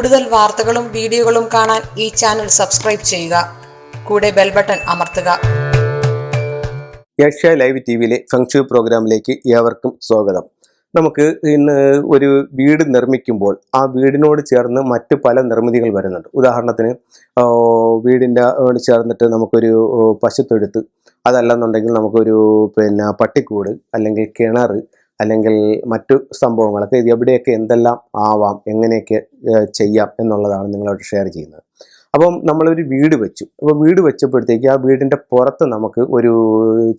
കൂടുതൽ വാർത്തകളും വീഡിയോകളും കാണാൻ ഈ ചാനൽ സബ്സ്ക്രൈബ് ചെയ്യുക. കൂടെ ബെൽ ബട്ടൺ അമർത്തുക. ഏഷ്യ ലൈവ് ടി വിയിലെ ഫംഗ്ഷു പ്രോഗ്രാമിലേക്ക് ഏവർക്കും സ്വാഗതം. നമുക്ക് ഇന്ന് ഒരു വീട് നിർമ്മിക്കുമ്പോൾ ആ വീടിനോട് ചേർന്ന് മറ്റു പല നിർമ്മിതികൾ വരുന്നുണ്ട്. ഉദാഹരണത്തിന് വീടിന്റെ ചേർന്നിട്ട് നമുക്കൊരു പശുത്തൊഴുത്ത് അതല്ലെന്നുണ്ടെങ്കിൽ നമുക്കൊരു പിന്നെ പട്ടിക്കൂട് അല്ലെങ്കിൽ കിണർ അല്ലെങ്കിൽ മറ്റു സംഭവങ്ങളൊക്കെ ഇത് എവിടെയൊക്കെ എന്തെല്ലാം ആവാം എങ്ങനെയൊക്കെ ചെയ്യാം എന്നുള്ളതാണ് നിങ്ങളോട് ഷെയർ ചെയ്യുന്നത്. അപ്പം നമ്മളൊരു വീട് വെച്ചു. അപ്പോൾ വീട് വെച്ചപ്പോഴത്തേക്ക് ആ വീടിന്റെ പുറത്ത് നമുക്ക് ഒരു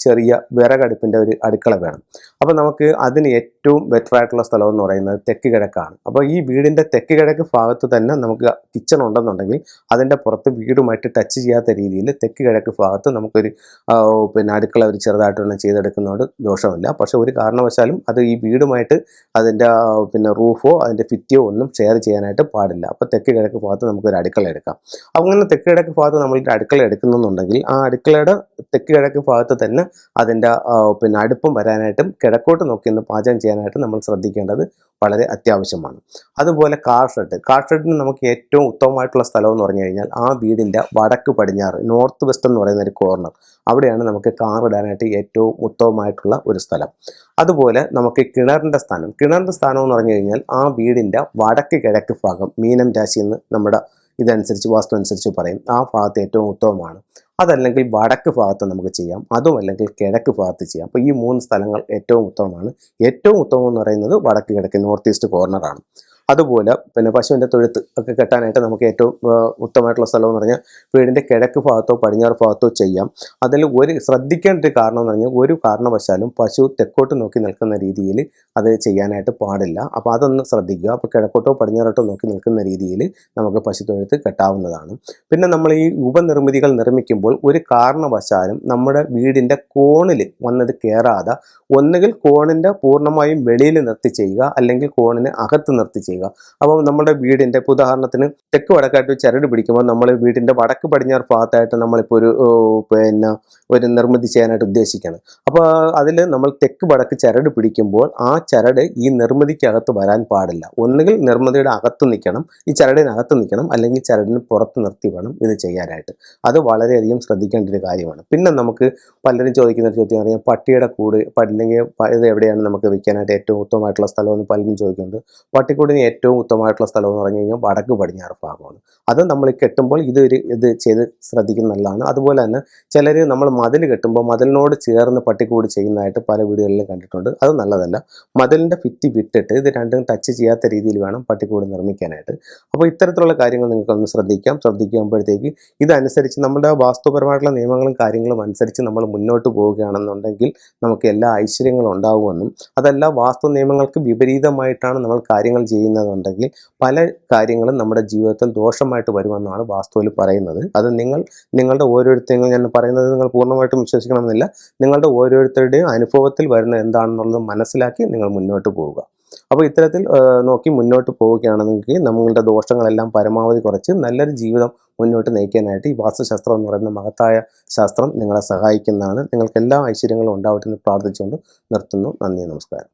ചെറിയ വിറകടുപ്പിന്റെ ഒരു അടുക്കള വേണം. അപ്പോൾ നമുക്ക് അതിന് ഏറ്റവും ബെറ്റർ ആയിട്ടുള്ള സ്ഥലം എന്ന് പറയുന്നത് തെക്ക് കിഴക്കാണ്. അപ്പോൾ ഈ വീടിന്റെ തെക്ക് കിഴക്ക് ഭാഗത്ത് തന്നെ നമുക്ക് കിച്ചൺ ഉണ്ടെന്നുണ്ടെങ്കിൽ അതിന്റെ പുറത്ത് വീടുമായിട്ട് ടച്ച് ചെയ്യാത്ത രീതിയിൽ തെക്ക് കിഴക്ക് ഭാഗത്ത് നമുക്കൊരു പിന്നെ അടുക്കള ഒരു ചെറുതായിട്ടൊന്നും ചെയ്തെടുക്കുന്നതുകൊണ്ട് ദോഷമില്ല. പക്ഷെ ഒരു കാരണവശാലും അത് ഈ വീടുമായിട്ട് അതിന്റെ പിന്നെ റൂഫോ അതിന്റെ ഫിറ്റിയോ ഒന്നും ഷെയർ ചെയ്യാനായിട്ട് പാടില്ല. അപ്പോൾ തെക്ക് കിഴക്ക് ഭാഗത്ത് നമുക്കൊരു അടുക്കള എടുക്കാം. അങ്ങനെ തെക്ക് കിഴക്ക് ഭാഗത്ത് നമ്മൾ അടുക്കള എടുക്കുന്നുണ്ടെങ്കിൽ ആ അടുക്കളയുടെ തെക്ക് കിഴക്ക് ഭാഗത്ത് തന്നെ അതിന്റെ പിന്നെ അടുപ്പം വരാനായിട്ടും കിഴക്കോട്ട് നോക്കി ഇന്ന് പാചകം ചെയ്യാനായിട്ട് നമ്മൾ ശ്രദ്ധിക്കേണ്ടത് വളരെ അത്യാവശ്യമാണ്. അതുപോലെ കാർ ഷെഡ് കാർ ഷെഡിന് നമുക്ക് ഏറ്റവും ഉത്തമമായിട്ടുള്ള സ്ഥലം എന്ന് പറഞ്ഞു കഴിഞ്ഞാൽ ആ വീടിന്റെ വടക്ക് പടിഞ്ഞാറ് നോർത്ത് വെസ്റ്റ് എന്ന് പറയുന്ന ഒരു കോർണർ. അവിടെയാണ് നമുക്ക് കാർ ഇടാനായിട്ട് ഏറ്റവും ഉത്തമമായിട്ടുള്ള ഒരു സ്ഥലം. അതുപോലെ നമുക്ക് കിണറിന്റെ സ്ഥാനം. കിണറിന്റെ സ്ഥാനം എന്ന് പറഞ്ഞു കഴിഞ്ഞാൽ ആ വീടിന്റെ വടക്ക് കിഴക്ക് ഭാഗം മീനം രാശി എന്ന് നമ്മുടെ ഇതനുസരിച്ച് വാസ്തു അനുസരിച്ച് പറയും. ആ ഭാഗത്ത് ഏറ്റവും ഉത്തമമാണ്. അതല്ലെങ്കിൽ വടക്ക് ഭാഗത്ത് നമുക്ക് ചെയ്യാം. അതും അല്ലെങ്കിൽ കിഴക്ക് ഭാഗത്ത് ചെയ്യാം. അപ്പോൾ ഈ മൂന്ന് സ്ഥലങ്ങൾ ഏറ്റവും ഉത്തമമാണ്. ഏറ്റവും ഉത്തമം എന്ന് പറയുന്നത് വടക്ക് കിഴക്ക് നോർത്ത് ഈസ്റ്റ് കോർണറാണ് അതുപോലെ പിന്നെ പശുവിന്റെ തൊഴുത്ത് ഒക്കെ കെട്ടാനായിട്ട് നമുക്ക് ഏറ്റവും ഉത്തമമായിട്ടുള്ള സ്ഥലം എന്ന് പറഞ്ഞാൽ വീടിന്റെ കിഴക്ക് ഭാഗത്തോ പടിഞ്ഞാറ് ഭാഗത്തോ ചെയ്യാം. അതിൽ ഒരു ശ്രദ്ധിക്കേണ്ട ഒരു കാരണം എന്ന് പറഞ്ഞാൽ ഒരു കാരണവശാലും പശു തെക്കോട്ട് നോക്കി നിൽക്കുന്ന രീതിയിൽ അത് ചെയ്യാനായിട്ട് പാടില്ല. അപ്പോൾ അതൊന്ന് ശ്രദ്ധിക്കുക. അപ്പോൾ കിഴക്കോട്ടോ പടിഞ്ഞാറോട്ടോ നോക്കി നിൽക്കുന്ന രീതിയിൽ നമുക്ക് പശു തൊഴുത്ത് കെട്ടാവുന്നതാണ്. പിന്നെ നമ്മൾ ഈ ഉപനിർമ്മിതികൾ നിർമ്മിക്കുമ്പോൾ ഒരു കാരണവശാലും നമ്മുടെ വീടിന്റെ കോണിൽ വന്നത് കയറാതെ ഒന്നുകിൽ കോണിന്റെ പൂർണമായും വെളിയിൽ നിർത്തി ചെയ്യുക അല്ലെങ്കിൽ കോണിന് അകത്ത് നിർത്തി ചെയ്യുക. അപ്പോൾ നമ്മുടെ വീടിന്റെ ഇപ്പോൾ ഉദാഹരണത്തിന് തെക്ക് വടക്കായിട്ട് ചരട് പിടിക്കുമ്പോൾ നമ്മൾ വീടിന്റെ വടക്ക് പടിഞ്ഞാറ് ഭാഗത്തായിട്ട് നമ്മളിപ്പോൾ ഒരു പിന്നെ ഒരു നിർമ്മിതി ചെയ്യാനായിട്ട് ഉദ്ദേശിക്കുകയാണ്. അപ്പോൾ അതിൽ നമ്മൾ തെക്ക് വടക്ക് ചരട് പിടിക്കുമ്പോൾ ആ ചരട് ഈ നിർമ്മിതിക്കകത്ത് വരാൻ പാടില്ല. ഒന്നുകിൽ നിർമ്മിതിയുടെ അകത്ത് നിൽക്കണം ഈ ചരടിനകത്ത് നിൽക്കണം അല്ലെങ്കിൽ ചരടിന് പുറത്ത് നിർത്തി വേണം ഇത് ചെയ്യാനായിട്ട്. അത് വളരെയധികം ശ്രദ്ധിക്കേണ്ട ഒരു കാര്യമാണ്. പിന്നെ നമുക്ക് പലരും ചോദിക്കുന്ന ഒരു ചോദ്യം അറിയാം പട്ടിയുടെ കൂട് അല്ലെങ്കിൽ ഇത് എവിടെയാണ് നമുക്ക് വെക്കാനായിട്ട് ഏറ്റവും ഉത്തമമായിട്ടുള്ള സ്ഥലമെന്ന് പലരും ചോദിക്കുന്നുണ്ട്. പട്ടിക്കൂടിന് ഏറ്റവും ഉത്തമമായിട്ടുള്ള സ്ഥലം എന്ന് പറഞ്ഞു കഴിഞ്ഞാൽ വടക്ക് പടിഞ്ഞാറ് ഭാഗമാണ്. അത് നമ്മൾ കെട്ടുമ്പോൾ ഇത് ഒരു ഇത് ചെയ്ത് ശ്രദ്ധിക്കുന്നത് നല്ലതാണ്. അതുപോലെ തന്നെ ചിലർ നമ്മൾ മതിൽ കെട്ടുമ്പോൾ മതിലിനോട് ചേർന്ന് പട്ടിക്കൂട് ചെയ്യുന്നതായിട്ട് പല വീടുകളിലും കണ്ടിട്ടുണ്ട്. അത് നല്ലതല്ല. മതിലിന്റെ ഭിത്തി വിട്ടിട്ട് ഇത് രണ്ടും ടച്ച് ചെയ്യാത്ത രീതിയിൽ വേണം പട്ടിക്കൂട് നിർമ്മിക്കാനായിട്ട്. അപ്പോൾ ഇത്തരത്തിലുള്ള കാര്യങ്ങൾ നിങ്ങൾക്കൊന്ന് ശ്രദ്ധിക്കാം. ശ്രദ്ധിക്കുമ്പോഴത്തേക്ക് ഇതനുസരിച്ച് നമ്മുടെ വാസ്തുപരമായിട്ടുള്ള നിയമങ്ങളും കാര്യങ്ങളും അനുസരിച്ച് നമ്മൾ മുന്നോട്ട് പോവുകയാണെന്നുണ്ടെങ്കിൽ നമുക്ക് എല്ലാ ഐശ്വര്യങ്ങളും ഉണ്ടാവുമെന്നും അതല്ല വാസ്തു നിയമങ്ങൾക്ക് വിപരീതമായിട്ടാണ് നമ്മൾ കാര്യങ്ങൾ ചെയ്യുന്നതെന്നുണ്ടെങ്കിൽ പല കാര്യങ്ങളും നമ്മുടെ ജീവിതത്തിൽ ദോഷമായിട്ട് വരുമെന്നാണ് വാസ്തുവിൽ പറയുന്നത്. അത് നിങ്ങൾ നിങ്ങളുടെ ഓരോരുത്തരും ഞാൻ പറയുന്നത് നിങ്ങൾ പൂർണമായിട്ടും വിശ്വസിക്കണമെന്നില്ല. നിങ്ങളുടെ ഓരോരുത്തരുടെയും അനുഭവത്തിൽ വരുന്ന എന്താണെന്നുള്ളത് മനസ്സിലാക്കി നിങ്ങൾ മുന്നോട്ട് പോവുക. അപ്പോൾ ഇത്തരത്തിൽ നോക്കി മുന്നോട്ട് പോവുകയാണെങ്കിൽ നമ്മളുടെ ദോഷങ്ങളെല്ലാം പരമാവധി കുറച്ച് നല്ലൊരു ജീവിതം മുന്നോട്ട് നയിക്കാനായിട്ട് ഈ വാസ്തുശാസ്ത്രം എന്ന് പറയുന്ന മഹത്തായ ശാസ്ത്രം നിങ്ങളെ സഹായിക്കുന്നതാണ്. നിങ്ങൾക്ക് എല്ലാ ഐശ്വര്യങ്ങളും ഉണ്ടാവട്ടെ എന്ന് പ്രാർത്ഥിച്ചുകൊണ്ട് നിർത്തുന്നു. നന്ദി നമസ്കാരം.